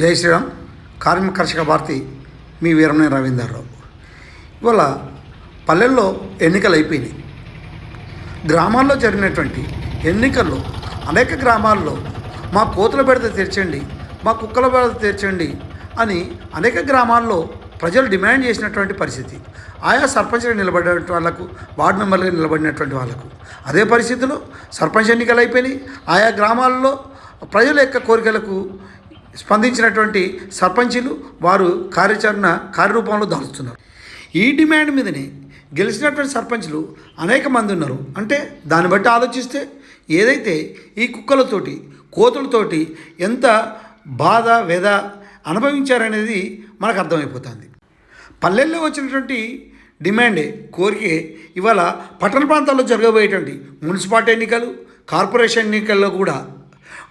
జై శ్రీరామ్. కార్మిక కర్షక భారతి మీ వీరమణి రవీందర్రావు. ఇవాళ పల్లెల్లో ఎన్నికలు అయిపోయినాయి. గ్రామాల్లో జరిగినటువంటి ఎన్నికల్లో అనేక గ్రామాల్లో మా కోతుల బెడత తీర్చండి మా కుక్కల బెడత తీర్చండి అని అనేక గ్రామాల్లో ప్రజలు డిమాండ్ చేసినటువంటి పరిస్థితి. ఆయా సర్పంచ్గా నిలబడిన వాళ్ళకు వార్డు మెంబర్లుగా నిలబడినటువంటి వాళ్ళకు అదే పరిస్థితిలో. సర్పంచ్ ఎన్నికలు అయిపోయినాయి. ఆయా గ్రామాల్లో ప్రజల యొక్క కోరికలకు స్పందించినటువంటి సర్పంచులు వారు కార్యాచరణ కార్యరూపంలో దాల్చుతున్నారు. ఈ డిమాండ్ మీదనే గెలిచినటువంటి సర్పంచులు అనేక మంది ఉన్నారు. అంటే దాన్ని బట్టి ఆలోచిస్తే ఏదైతే ఈ కుక్కలతోటి కోతులతోటి ఎంత బాధ వేద అనుభవించారనేది మనకు అర్థమైపోతుంది. పల్లెల్లో వచ్చినటువంటి డిమాండే కోరికే ఇవాళ పట్టణ ప్రాంతాల్లో జరగబోయేటువంటి మున్సిపాలిటీ ఎన్నికలు కార్పొరేషన్ ఎన్నికల్లో కూడా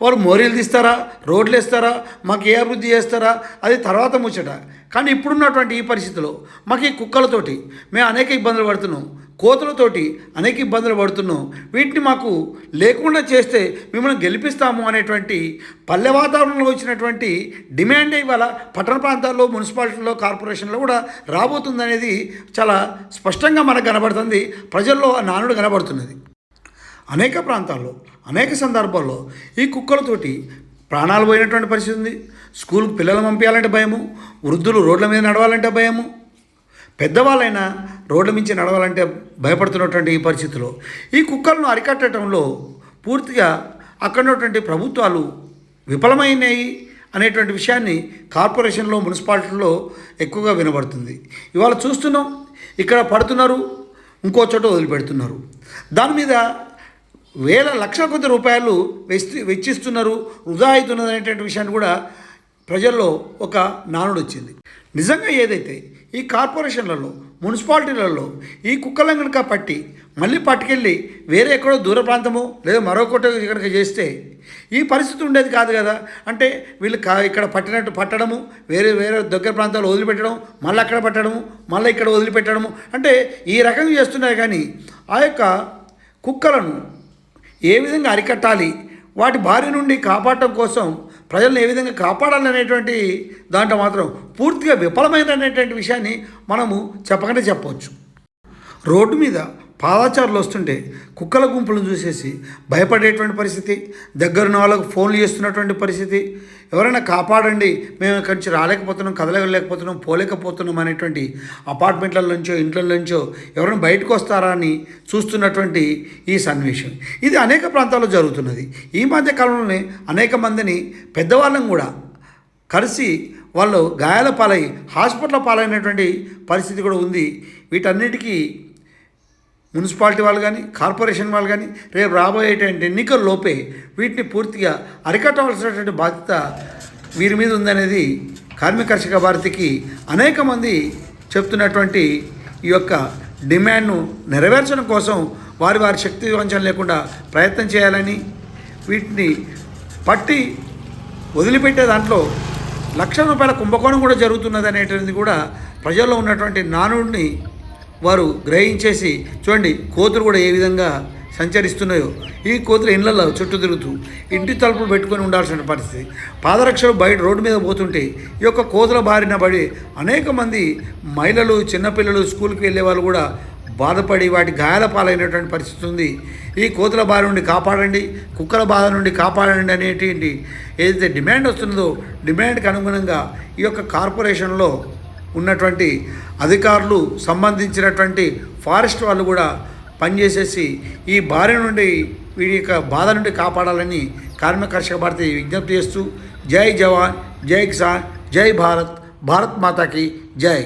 వారు మోరీలు తీస్తారా? రోడ్లు వేస్తారా? మాకు ఏ అభివృద్ధి చేస్తారా? అది తర్వాత ముచ్చట. కానీ ఇప్పుడున్నటువంటి ఈ పరిస్థితిలో మాకు ఈ కుక్కలతోటి మేము అనేక ఇబ్బందులు పడుతున్నాం. కోతులతోటి అనేక ఇబ్బందులు పడుతున్నాం. వీటిని మాకు లేకుండా చేస్తే మిమ్మల్ని గెలిపిస్తాము అనేటువంటి పల్లె వాతావరణంలో వచ్చినటువంటి డిమాండ్ ఇవాళ పట్టణ ప్రాంతాల్లో మున్సిపాలిటీలో కార్పొరేషన్లో కూడా రాబోతుందనేది చాలా స్పష్టంగా మనకు కనబడుతుంది. ప్రజల్లో ఆ నానుడు కనబడుతున్నది. అనేక ప్రాంతాల్లో అనేక సందర్భాల్లో ఈ కుక్కలతోటి ప్రాణాలు పోయినటువంటి పరిస్థితి ఉంది. స్కూల్కి పిల్లలు పంపించాలంటే భయము వృద్ధులు రోడ్ల మీద నడవాలంటే భయము పెద్దవాళ్ళైనా రోడ్ల మించి నడవాలంటే భయపడుతున్నటువంటి ఈ పరిస్థితిలో ఈ కుక్కలను అరికట్టడంలో పూర్తిగా అక్కడ ఉన్నటువంటి ప్రభుత్వాలు విఫలమైనాయి అనేటువంటి విషయాన్ని కార్పొరేషన్లో మున్సిపాలిటీలో ఎక్కువగా వినబడుతుంది. ఇవాళ చూస్తున్నాం ఇక్కడ పడుతున్నారు ఇంకో చోట వదిలిపెడుతున్నారు. దాని మీద వేల లక్షల కొద్ది రూపాయలు వెచ్చి వెచ్చిస్తున్నారు వృధా అవుతున్నది అనేటువంటి విషయాన్ని కూడా ప్రజల్లో ఒక నానుడు వచ్చింది నిజంగా ఏదైతే ఈ కార్పొరేషన్లలో మున్సిపాలిటీలలో ఈ కుక్కలను కనుక పట్టి మళ్ళీ పట్టుకెళ్ళి వేరే ఎక్కడో దూర ప్రాంతము లేదా మరొకటి కనుక చేస్తే ఈ పరిస్థితి ఉండేది కాదు కదా. అంటే వీళ్ళు కా ఇక్కడ పట్టినట్టు పట్టడము వేరే వేరే దగ్గర ప్రాంతాలు వదిలిపెట్టడం మళ్ళీ అక్కడ పట్టడము మళ్ళీ ఇక్కడ వదిలిపెట్టడము అంటే ఈ రకంగా చేస్తున్నారు కానీ ఆ యొక్క కుక్కలను ఏ విధంగా అరికట్టాలి? వాటి బారి నుండి కాపాడటం కోసం ప్రజలను ఏ విధంగా కాపాడాలనేటువంటి దాంట్లో మాత్రం పూర్తిగా విఫలమైనటువంటి విషయాన్ని మనము చెప్పకనే చెప్పవచ్చు. రోడ్డు మీద పాదాచారులు వస్తుంటే కుక్కల గుంపులను చూసేసి భయపడేటువంటి పరిస్థితి దగ్గరున్న వాళ్ళకు ఫోన్లు చేస్తున్నటువంటి పరిస్థితి. ఎవరైనా కాపాడండి మేము ఇక్కడి నుంచి రాలేకపోతున్నాం కదలగలేకపోతున్నాం పోలేకపోతున్నాం అనేటువంటి అపార్ట్మెంట్ల నుంచో ఇంట్ల నుంచో ఎవరైనా బయటకు వస్తారా అని చూస్తున్నటువంటి ఈ సన్నివేశం. ఇది అనేక ప్రాంతాల్లో జరుగుతున్నది. ఈ మధ్య కాలంలోనే అనేక మందిని పెద్దవాళ్ళని కూడా కలిసి వాళ్ళు గాయాల పాలై హాస్పిటల్ పాలైనటువంటి పరిస్థితి కూడా ఉంది. వీటన్నిటికీ మున్సిపాలిటీ వాళ్ళు కానీ కార్పొరేషన్ వాళ్ళు కానీ రేపు రాబోయేటువంటి ఎన్నికల లోపే వీటిని పూర్తిగా అరికట్టవలసినటువంటి బాధ్యత వీరి మీద ఉందనేది కార్మిక కర్షక భారతికి అనేక మంది చెప్తున్నటువంటి ఈ యొక్క డిమాండ్ను నెరవేర్చడం కోసం వారి వారి శక్తి వంచన లేకుండా ప్రయత్నం చేయాలని వీటిని పట్టి వదిలిపెట్టే దాంట్లో లక్ష రూపాయల కుంభకోణం కూడా జరుగుతున్నది అనేటువంటిది కూడా ప్రజల్లో ఉన్నటువంటి నానుడిని వారు గ్రహించేసి చూడండి కోతులు కూడా ఏ విధంగా సంచరిస్తున్నాయో. ఈ కోతులు ఇళ్ళలో చుట్టూ తిరుగుతూ ఇంటి తలుపులు పెట్టుకొని ఉండాల్సిన పరిస్థితి. పాదరక్షలు బయట రోడ్డు మీద పోతుంటే ఈ యొక్క కోతుల బారిన పడి అనేక మంది మహిళలు చిన్నపిల్లలు స్కూల్కి వెళ్ళే వాళ్ళు కూడా బాధపడి వాటి గాయాల పాలైనటువంటి పరిస్థితి ఉంది. ఈ కోతుల బారి నుండి కాపాడండి కుక్కల బాధ నుండి కాపాడండి అనేటి ఏదైతే డిమాండ్ వస్తున్నదో డిమాండ్కి అనుగుణంగా ఈ యొక్క కార్పొరేషన్లో ఉన్నటువంటి అధికారులు సంబంధించినటువంటి ఫారెస్ట్ వాళ్ళు కూడా పనిచేసేసి ఈ బారి నుండి వీడి యొక్క బాధ నుండి కాపాడాలని కార్మిక కర్షక భారతి విజ్ఞప్తి చేస్తూ జై జవాన్ జై కిసాన్ జై భారత్ భారత్ మాతాకి జై.